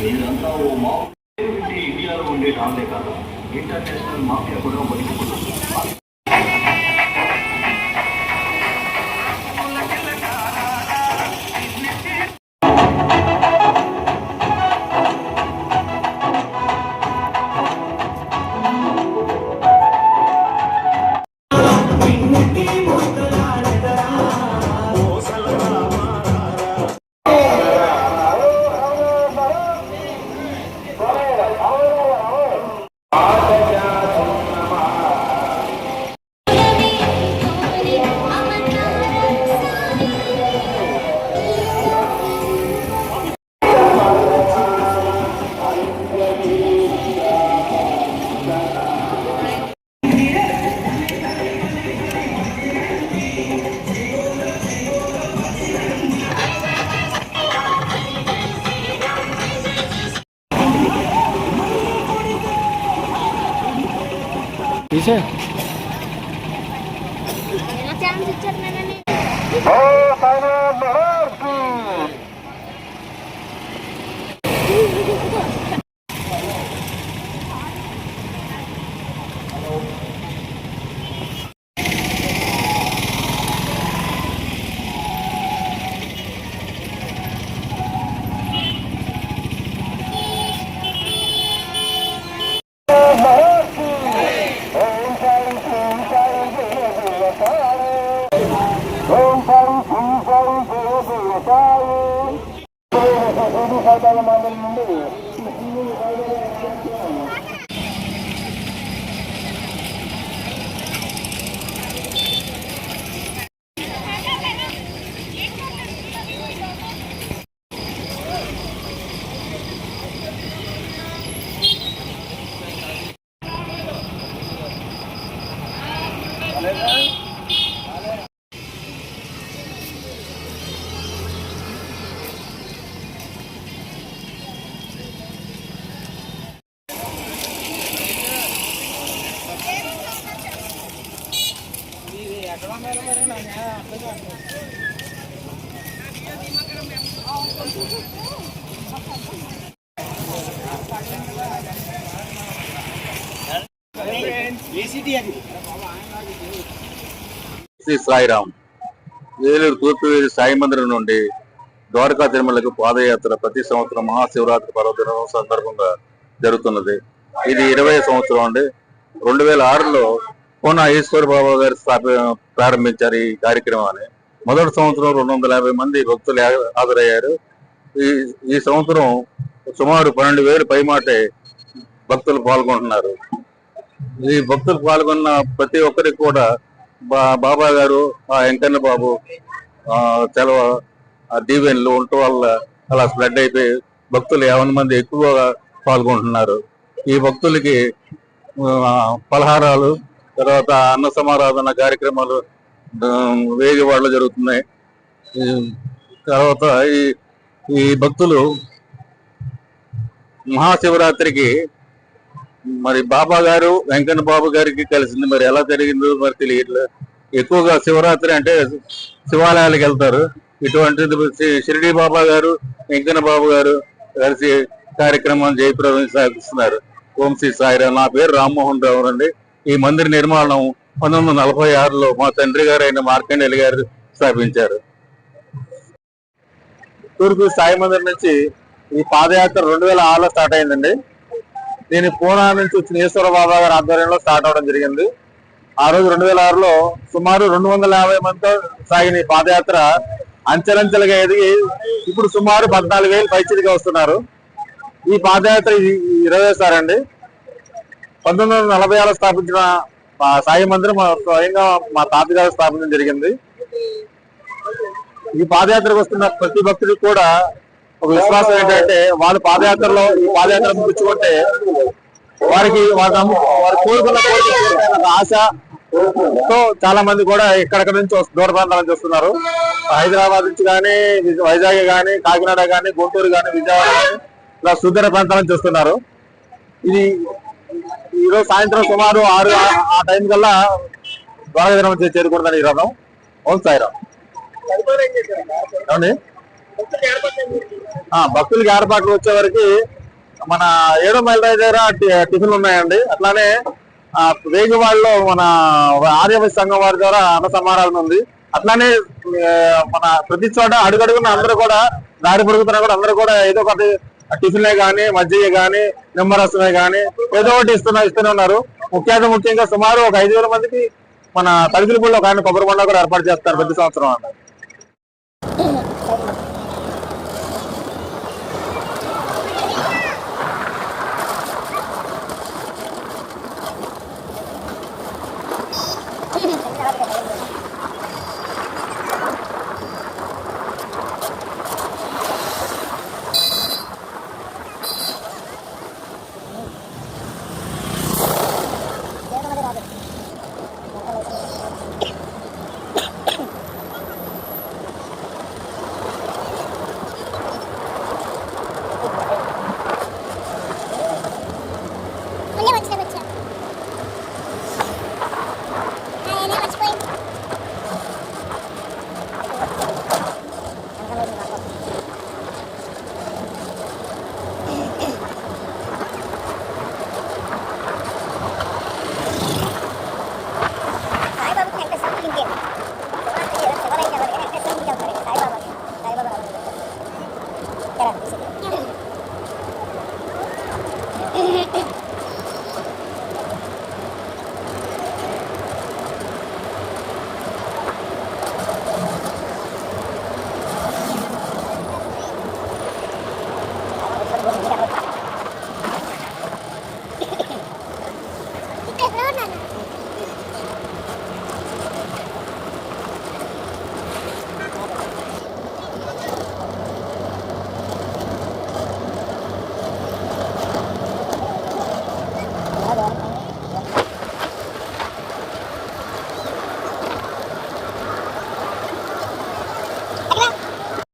వీరంతా ఓ మాఫియా ఇండియాలో ఉండే డాన్లే కాదు. ఇంటర్నేషనల్ మాఫియా కూడా బయటకు છે ઓ સાહેબ తీసే ఎలా నుండి పార్టీ అది శ్రీ సాయిరామ్ ఏలూరు తూర్పువేది సాయి మందిరం నుండి ద్వారకా తిరుమలకు పాదయాత్ర ప్రతి సంవత్సరం మహాశివరాత్రి పర్వదినం సందర్భంగా జరుగుతున్నది. ఇది ఇరవై సంవత్సరం అండి. రెండు వేల ఆరులో కోన ఈశ్వర్ బాబా గారు స్థాపి ప్రారంభించారు ఈ కార్యక్రమాన్ని. మొదటి సంవత్సరం రెండు వందల యాభై మంది భక్తులు హాజరయ్యారు. ఈ ఈ సంవత్సరం సుమారు పన్నెండు వేలు పైమాటే భక్తులు పాల్గొంటున్నారు. ఈ భక్తులు పాల్గొన్న ప్రతి ఒక్కరికి కూడా బా- బాబా గారు ఆ వెంకన్న బాబు ఆ సెలవు ఆ దీవెనలు ఉండటం వల్ల అలా స్ప్రెడ్ అయిపోయి భక్తులు యావన మంది ఎక్కువగా పాల్గొంటున్నారు. ఈ భక్తులకి పలహారాలు తర్వాత అన్న సమారాధన కార్యక్రమాలు వేగవాడలో జరుగుతున్నాయి. తర్వాత ఈ ఈ భక్తులు మహాశివరాత్రికి మరి బాబా గారు వెంకన్న బాబు గారికి కలిసింది. మరి ఎలా జరిగిందో మరి తెలియట్లేదు ఎక్కువగా శివరాత్రి అంటే శివాలయాలకు వెళ్తారు. ఇటువంటిది షిరిడి బాబా గారు వెంకన్న బాబు గారు కలిసి కార్యక్రమం జయప్రదం సాగిస్తున్నారు. ఓం శ్రీ సాయిరా. నా పేరు రామ్మోహన్ రావు అండి. ఈ మందిర నిర్మాణం పంతొమ్మిది వందల నలభై ఆరులో మా తండ్రి గారు అయిన మార్కండేయులు గారు స్థాపించారు. తూర్పు సాయి మందిర్ నుంచి ఈ పాదయాత్ర రెండు వేల ఆరులో స్టార్ట్ అయిందండి. నేను పూనా నుంచి వచ్చిన ఈశ్వర బాబా గారి ఆధ్వర్యంలో స్టార్ట్ అవడం జరిగింది. ఆ రోజు రెండు వేల ఆరులో సుమారు రెండు వందల యాభై మందితో సాగిన ఈ పాదయాత్ర అంచెలంచెలుగా ఎదిగి ఇప్పుడు సుమారు పద్నాలుగు వేలు పైచిదిగా వస్తున్నారు. ఈ పాదయాత్ర ఇరవై సార్ అండి పంతొమ్మిది వందల నలభై ఆరులో స్థాపించిన సాయి మందిరం మా స్వయంగా మా తాతగారు స్థాపించడం జరిగింది. ఈ పాదయాత్రకు వస్తున్న ప్రతి భక్తుడికి కూడా ఒక విశ్వాసం ఏంటంటే వాళ్ళు పాదయాత్రలో ఈ పాదయాత్ర ముగించుకుంటే వారికి వారి వారు కోరుకున్న కోరిక ఆశ తో చాలా మంది కూడా ఇక్కడక్కడ నుంచి దూర ప్రాంతాల నుంచి వస్తున్నారు. హైదరాబాద్ నుంచి కానీ వైజాగ్ కానీ కాకినాడ కానీ గుంటూరు కానీ విజయవాడ కానీ ఇలా సుదూర ప్రాంతాల నుంచి వస్తున్నారు. ఇది ఈరోజు సాయంత్రం సుమారు ఆరు ఆ- టైం కల్లా ద్వారకా చేరుకుంటుందని ఈ రథం. ఓం సాయిరామ్. అవునండి భక్తులకి ఏర్పాట్లు వచ్చే వరకు మన ఏడో మైల్ రాయి దగ్గర టిఫిన్లు ఉన్నాయండి. అట్లానే ఆ, మన ఆర్యవైశ్య సంఘం వారి ద్వారా అన్న సమారాధన ఉంది. అట్లానే మన ప్రతి చోట అడుగడుగున అందరూ కూడా దారి పొడుగుతున్నా కూడా అందరూ కూడా ఏదో ఒకటి టిఫిన్లే కానీ మజ్జిగ కానీ నిమ్మరసమే కానీ ఏదో ఒకటి ఇస్తున్నా ఇస్తూనే ఉన్నారు. ముఖ్యంగా ముఖ్యంగా సుమారు ఒక ఐదు వేల మందికి మన తలుపులపూడిలో ఒక ఆయన కొబ్బరి కూడా ఏర్పాటు చేస్తారు ప్రతి సంవత్సరం అన్నారు